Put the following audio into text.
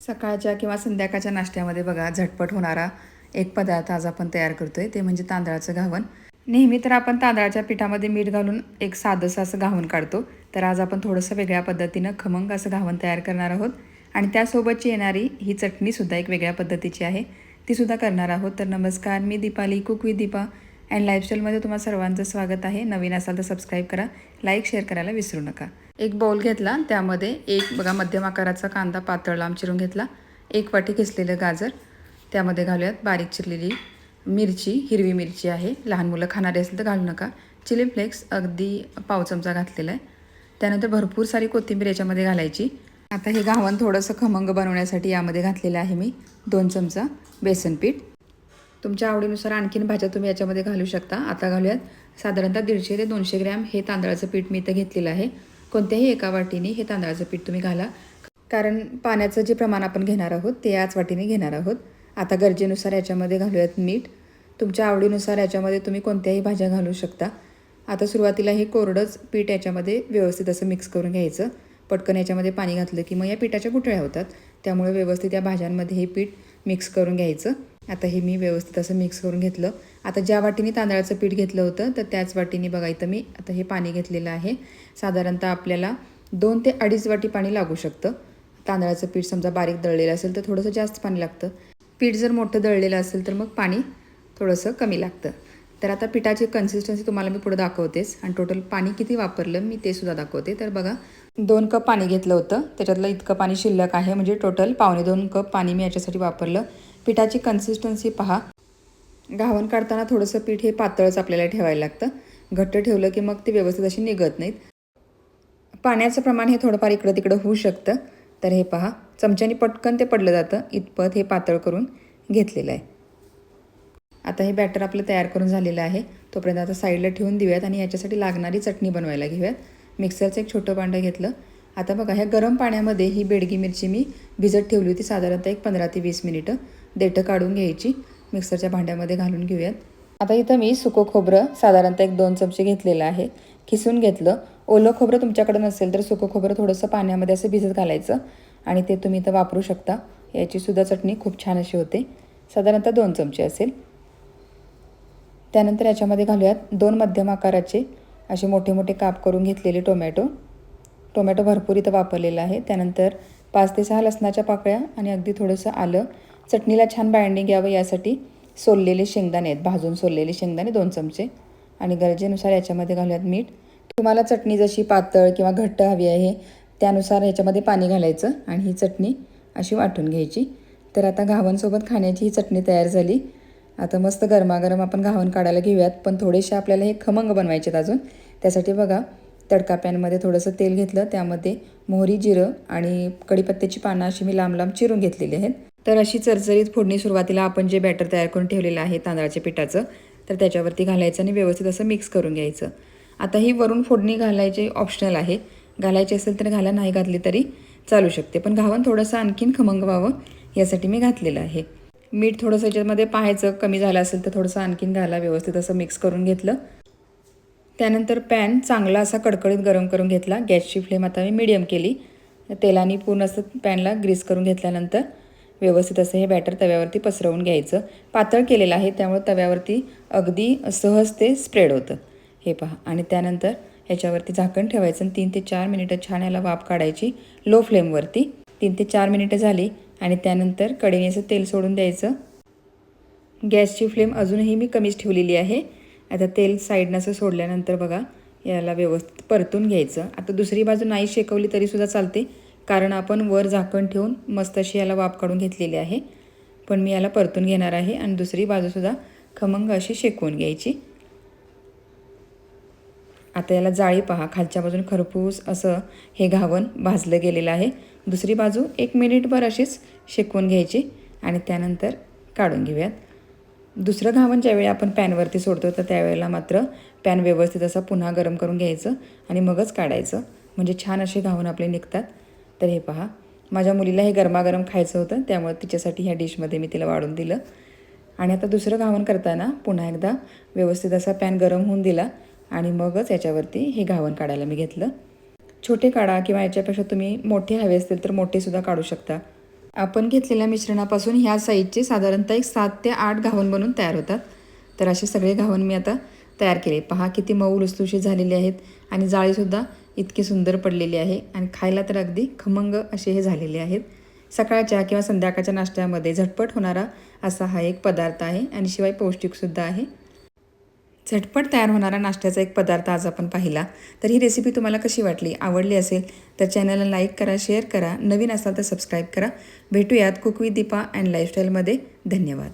सकाळच्या किंवा संध्याकाळच्या नाश्त्यामध्ये बघा झटपट होणारा एक पदार्थ आज आपण तयार करतोय ते म्हणजे तांदळाचं घावण नेहमी तर आपण तांदळाच्या पिठामध्ये मीठ घालून एक साधंसं असं घावण काढतो. तर आज आपण थोडंसं वेगळ्या पद्धतीनं खमंग असं घावण तयार करणार आहोत. आणि त्यासोबतची येणारी ही चटणीसुद्धा एक वेगळ्या पद्धतीची आहे. तीसुद्धा करणार आहोत. तर नमस्कार मी Deepali cook with Deepa. And लाईफस्टाईलमध्ये तुम्हाला सर्वांचं स्वागत आहे. नवीन असाल तर सबस्क्राईब करा लाईक शेअर करायला विसरू नका. एक बाउल घेतला. त्यामध्ये एक बघा मध्यम आकाराचा कांदा पातळ लांब चिरून घेतला. एक वाटी किसलेलं गाजर. त्यामध्ये घालूयात बारीक चिरलेली मिरची हिरवी मिरची आहे. लहान मुलं खाणारे असेल तर घालू नका. चिली फ्लेक्स अगदी पाव चमचा घातलेला आहे. त्यानंतर भरपूर सारी कोथिंबीर याच्यामध्ये घालायची. आता हे घावण थोडंसं खमंग बनवण्यासाठी यामध्ये घातलेलं आहे मी दोन चमचा बेसन पीठ. तुमच्या आवडीनुसार आणखीन भाज्या तुम्ही याच्यामध्ये घालू शकता. आता घालूयात साधारणतः दीडशे ते दोनशे ग्रॅम हे तांदळाचं पीठ मी इथं घेतलेलं आहे. कोणत्याही एका वाटीने हे तांदळाचं पीठ तुम्ही घाला. कारण पाण्याचं जे प्रमाण आपण घेणार आहोत ते याच वाटीने घेणार आहोत. आता गरजेनुसार याच्यामध्ये घालूयात मीठ. तुमच्या आवडीनुसार याच्यामध्ये तुम्ही कोणत्याही भाज्या घालू शकता. आता सुरुवातीला हे कोरडंच पीठ याच्यामध्ये व्यवस्थित असं मिक्स करून घ्यायचं. पटकन याच्यामध्ये पाणी घातलं की मग या पिठाच्या गुठळ्या होतात. त्यामुळे व्यवस्थित या भाज्यांमध्ये हे पीठ मिक्स करून घ्यायचं. आता हे मी व्यवस्थित असं मिक्स करून घेतलं. आता ज्या वाटीने तांदळाचं पीठ घेतलं होतं तर त्याच वाटीने बघा इथं मी आता हे पाणी घेतलेलं आहे. साधारणतः आपल्याला दोन ते अडीच वाटी पाणी लागू शकतं. तांदळाचं पीठ समजा बारीक दळलेलं असेल तर थोडंसं जास्त पाणी लागतं. पीठ जर मोठं दळलेलं असेल तर मग पाणी थोडंसं कमी लागतं. तर आता पिठाची कन्सिस्टन्सी तुम्हाला मी पुढे दाखवतेच. आणि टोटल पाणी किती वापरलं मी ते सुद्धा दाखवते. तर बघा दोन कप पाणी घेतलं होतं. त्याच्यातलं इतकं पाणी शिल्लक आहे. म्हणजे टोटल पावणे दोन कप पाणी मी याच्यासाठी वापरलं. पिठाची कन्सिस्टन्सी पहा. घावण काढताना थोडंसं पीठ हे पातळच आपल्याला ठेवायला लागतं. घट्ट ठेवलं की मग ते व्यवस्थित अशी निघत नाहीत. पाण्याचं प्रमाण हे थोडंफार इकडं तिकडं होऊ शकतं. तर हे पहा. चमच्याने पटकन ते पडलं जातं. इतपत हे पातळ करून घेतलेलं आहे. आता हे बॅटर आपलं तयार करून झालेलं आहे. तोपर्यंत आता साईडला ठेवून देऊयात आणि याच्यासाठी लागणारी चटणी बनवायला घेऊयात. मिक्सरचं एक छोटं भांडं घेतलं. आता बघा ह्या गरम पाण्यामध्ये ही बेडगी मिरची मी भिजत ठेवली होती साधारणतः एक पंधरा ते वीस मिनिटं. देठं काढून घ्यायची. मिक्सरच्या भांड्यामध्ये घालून घेऊयात. आता इथं मी सुकं खोबरं साधारणतः एक दोन चमचे घेतलेलं आहे. खिसून घेतलं. ओलं खोबरं तुमच्याकडे नसेल तर सुकं खोबरं थोडंसं पाण्यामध्ये असं भिजत घालायचं. आणि ते तुम्ही इथं वापरू शकता. याचीसुद्धा चटणी खूप छान अशी होते. साधारणतः दोन चमचे असेल. त्यानंतर याच्यामध्ये घालूयात दोन मध्यम आकाराचे असे मोठे मोठे काप करून घेतलेले टोमॅटो. टोमॅटो भरपूर इथं वापरलेलं आहे. त्यानंतर पाच ते सहा लसणाच्या पाकळ्या आणि अगदी थोडंसं आलं. चटणीला छान बाइंडिंग यावं यासाठी सोललेले शेंगदाणे आहेत. भाजून सोललेले शेंगदाणे दोन चमचे. आणि गरजेनुसार याच्यामध्ये घालूयात मीठ. तुम्हाला चटणी जशी पातळ किंवा घट्ट हवी आहे त्यानुसार याच्यामध्ये पाणी घालायचं आणि ही चटणी अशी वाटून घ्यायची. तर आता घावनसोबत खाण्याची ही चटणी तयार झाली. आता मस्त गरमागरम आपण घावन काढायला घेऊयात पण थोडेसे आपल्याला हे खमंग बनवायचे आहेत अजून. त्यासाठी बघा तडका पॅनमध्ये थोडंसं तेल घेतलं त्यामध्ये मोहरी जिरं आणि कढीपत्त्याची पानं अशी मी लांब लांब चिरून घेतलेली आहेत. तर अशी चरचरीत फोडणी सुरुवातीला आपण जे बॅटर तयार करून ठेवलेलं आहे तांदळाच्या पिठाचं तर त्याच्यावरती घालायचं आणि व्यवस्थित असं मिक्स करून घ्यायचं. आता ही वरून फोडणी घालायची ऑप्शनल आहे. घालायची असेल तर घाला नाही घातली तरी चालू शकते. पण घावन थोडंसं आणखीन खमंग व्हावं यासाठी मी घातलेलं आहे. मीठ थोडंसं याच्यामध्ये पाहायचं कमी झालं असेल तर थोडंसं आणखीन घाला व्यवस्थित असं मिक्स करून घेतलं. त्यानंतर पॅन चांगला असा कडकडीत गरम करून घेतला. गॅसची फ्लेम आता मी मिडियम केली. तेलाने पूर्ण असं पॅनला ग्रीस करून घेतल्यानंतर व्यवस्थित असं हे बॅटर तव्यावरती पसरवून घ्यायचं. पातळ केलेलं आहे त्यामुळे तव्यावरती अगदी सहज ते स्प्रेड होतं. हे पहा. आणि त्यानंतर ह्याच्यावरती झाकण ठेवायचं आणि तीन ते चार मिनिटं छान याला वाफ काढायची. लो फ्लेमवरती तीन ते चार मिनिटं झाली. आणि त्यानंतर कडेनेचं तेल सोडून द्यायचं. गॅसची फ्लेम अजूनही मी कमीच ठेवलेली आहे. आता तेल साईडनं असं सोडल्यानंतर बघा याला व्यवस्थित परतून घ्यायचं. आता दुसरी बाजू नाही शेकवली तरीसुद्धा चालते कारण आपण वर झाकण ठेवून मस्त अशी याला वाफ काढून घेतलेली आहे. पण मी याला परतून घेणार आहे आणि दुसरी बाजूसुद्धा खमंग अशी शेकवून घ्यायची. आता याला जाळी पहा खालच्या बाजून खरपूस असं हे घावण भाजलं गेलेलं आहे. दुसरी बाजू एक मिनिटभर अशीच शेकवून घ्यायची आणि त्यानंतर काढून घेऊयात. दुसरं घावण ज्यावेळी आपण पॅनवरती सोडतो तर त्यावेळेला मात्र पॅन व्यवस्थित असा पुन्हा गरम करून घ्यायचं आणि मगच काढायचं. म्हणजे छान असे घावन आपले निघतात. तर हे पहा माझ्या मुलीला हे गरमागरम खायचं होतं त्यामुळे तिच्यासाठी ह्या डिशमध्ये मी तिला वाढून दिलं. आणि आता दुसरं घावण करताना पुन्हा एकदा व्यवस्थित असा पॅन गरम होऊन दिला आणि मगच याच्यावरती हे घावण काढायला मी घेतलं. छोटे काढा किंवा याच्यापेक्षा तुम्ही मोठे हवे असतील तर मोठेसुद्धा काढू शकता. आपण घेतलेल्या मिश्रणापासून ह्या साईजचे साधारणतः एक सात ते आठ घावन बनून तयार होतात. तर असे सगळे घावन मी आता तयार केले. पहा किती मऊ लुसलुशी झालेले आहेत आणि जाळीसुद्धा इतकी सुंदर पडलेली आहे आणि खायला तर अगदी खमंग असे हे झालेले आहेत. सकाळच्या किंवा संध्याकाळच्या नाश्त्यामध्ये झटपट होणारा असा हा एक पदार्थ आहे आणि शिवाय पौष्टिकसुद्धा आहे. झटपट तयार होणारा नाश्त्याचा एक पदार्थ आज आपण पाहिला. तर ही रेसिपी तुम्हाला कशी वाटली आवडली असेल तर चॅनलला लाईक करा शेअर करा. नवीन असाल तर सबस्क्राईब करा. भेटूयात कुक विथ दीपा अँड लाईफस्टाईलमध्ये धन्यवाद.